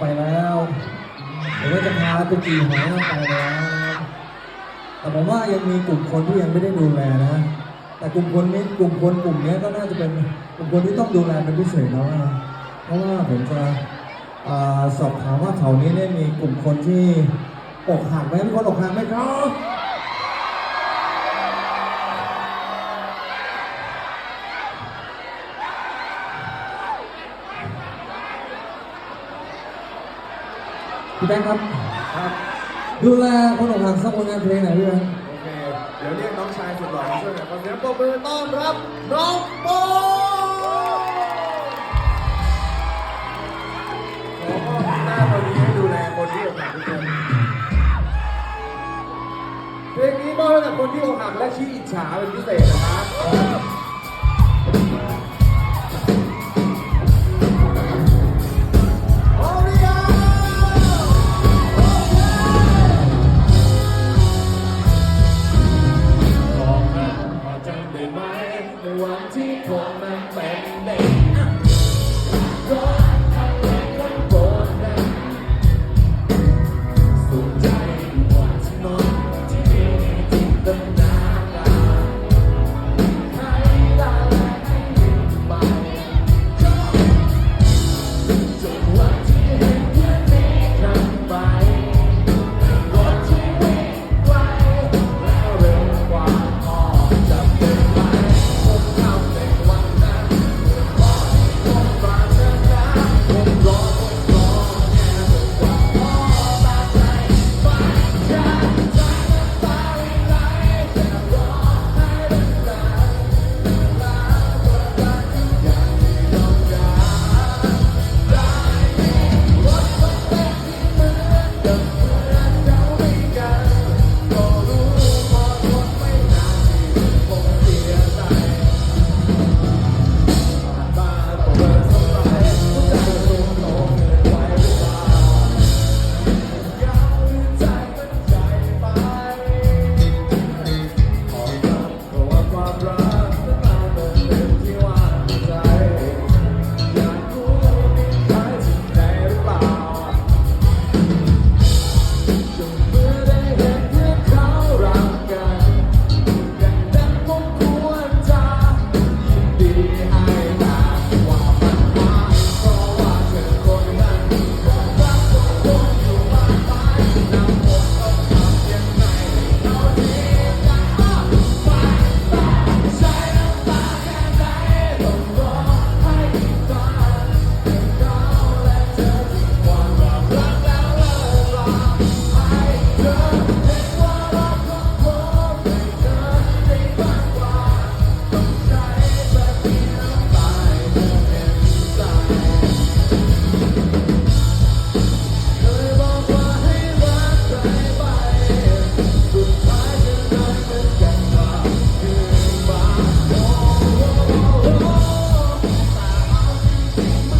ไปแล้วหรือว่าจะพาตุกีหอยต้องไปแล้วนะแต่ผมว่ายังมีกลุ่มคนที่ยังไม่ได้ดูแลนะ แต่กลุ่มคนนี้กลุ่มคนกลุ่มนี้ก็น่าจะเป็นกลุ่มคนที่ต้องดูแลเป็นพิเศษเนาะเพราะว่าผมจะสอบถามว่าแถวนี้เนี่ยมีกลุ่มคนที่อกหักไหมมีคนอกหักไหมครับ พี่แบงค์ครับ ครับดูแลคนอกหักสักคนงานเพลงไหนพี่แบงค์โอเคเดี๋ยวเรียกน้องชายสุดหล่อมาช่วยหน่อยขอเสียงปรบมือต้อนรับน้องโปขอมอบหน้าตัวนี้ให้ดูแลคนที่อกหักทุกคนเพลงนี้มอบให้กับคนที่อกหักและขี้อิจฉาเป็นพิเศษนะครับ down. Thank you.